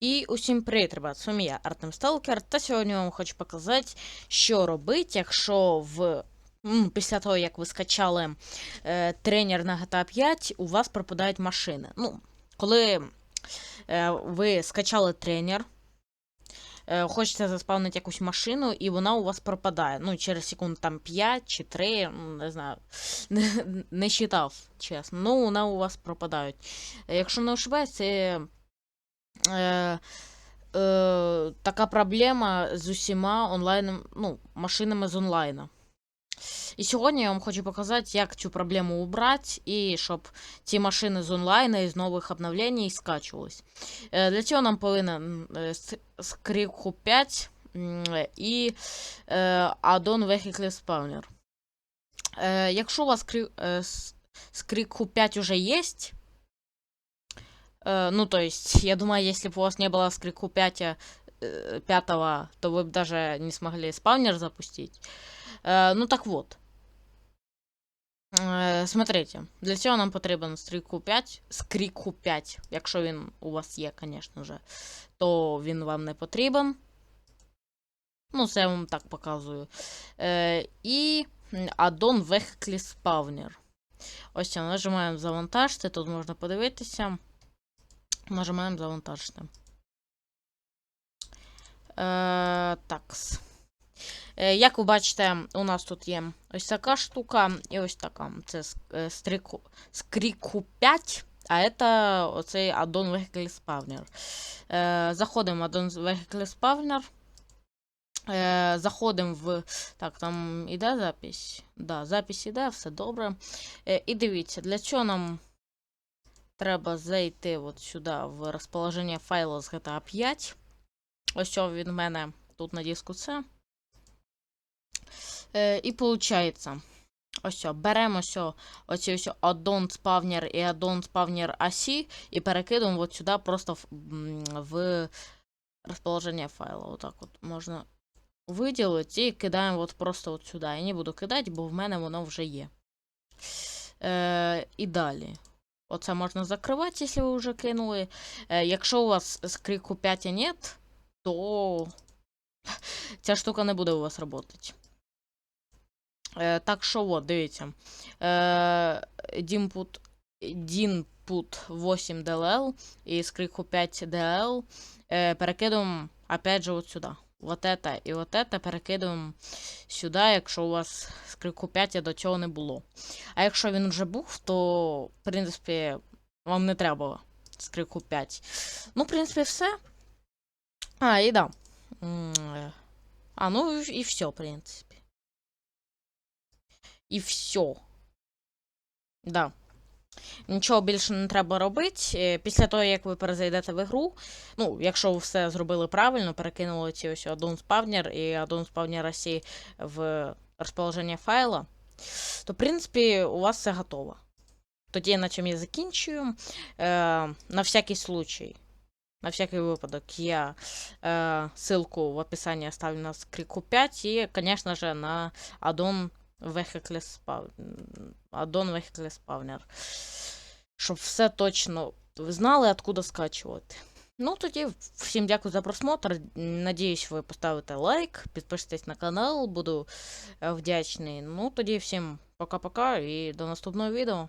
І усім привіт, ребят, з вами я, Артем Сталкер, та сьогодні вам хочу показати, що робити, якщо в. Після того, як ви скачали е, тренер на GTA 5, у вас пропадають машини. Ну, коли е, ви скачали тренер, е, хочете заспавнити якусь машину, і вона у вас пропадає. Ну, через секунд там 5 чи 3, ну, не знаю. Не, не считав, чесно. Ну, вона у вас пропадають. Е, Якщо не ошибаюсь, це е, е, така проблема з усіма онлайн, ну, машинами з онлайну. І сьогодні я вам хочу показати, як цю проблему убрати, і щоб ці машини з онлайну і з нових обновлень скачувались. Е, для цього нам повинен е, скрипку 5 е, і е, add-on Vehicle Spawner. Якщо у вас скрипку 5 уже есть, Э, ну, то есть, я думаю, если бы у вас не было скрику 5, э, 5 то вы бы даже не смогли спавнер запустить. Э, ну, так вот. Э, смотрите, для цього нам потрібен скрику 5. Скрику 5, якщо він у вас є, звісно же, то він вам не потрібен. Ну, це я вам так показую. Е, і add-on Vehicle Spawner. Ось це, нажимаємо завантажити, тут можна подивитися. Нажимаємо завантажити. Е, такс. Е, як ви бачите, у нас тут є ось така штука і ось така. Це е, скріку 5, а це оцей add-on Vehicle Spawner. Е, заходимо в add-on Vehicle Spawner. Е, заходимо в. Так, там іде запись? Да, запись іде, все добре. Е, і дивіться, для чого нам треба зайти от сюди в розположення файлу з GTA 5. Ось що від мене тут на диску це. Е, і виходить, ось що, беремо що, оці ось add-on spawner і add-on spawner ASI і перекидуємо от сюди просто в, в розположення файла. Отак от можна виділити і кидаємо от просто от сюди. Я не буду кидати, бо в мене воно вже є. Е, і далі. Оце можна закривати, якщо ви вже кинули. Е, якщо у вас з крику 5 нет, то ця штука не буде у вас працювати. Е, так що от, дивіться. Е, Дінпут, Дінпут 8 DLL і з крику 5 DLL е, перекидуємо опять же от сюди. Вот это і вот это перекидуємо сюди, якщо у вас з крику 5 до цього не було. А якщо він вже був, то, в принципі, вам не треба з крику 5. Ну, в принципі, все. А, і да. А, ну і все, в принципі. І все. Да. Нічого більше не треба робити. Е, Після того, як ви перезайдете в ігру, ну, якщо ви все зробили правильно, перекинули ці ось один спавнер і один спавнер Росії в розположення файла, то, в принципі, у вас все готово. Тоді, на чому я закінчую. Е, на всякий случай. На всякий випадок я е, ссылку в описании оставлю на скрику 5 и, конечно же, на addon Vehicle Spawn- Аддон Vehicle Spawner. Щоб все точно ви знали, откуда скачувати. Ну, тоді всім дякую за просмотр. Надіюсь, ви поставите лайк, підпишитесь на канал, буду е, вдячний. Ну, тоді всім пока-пока і до наступного відео.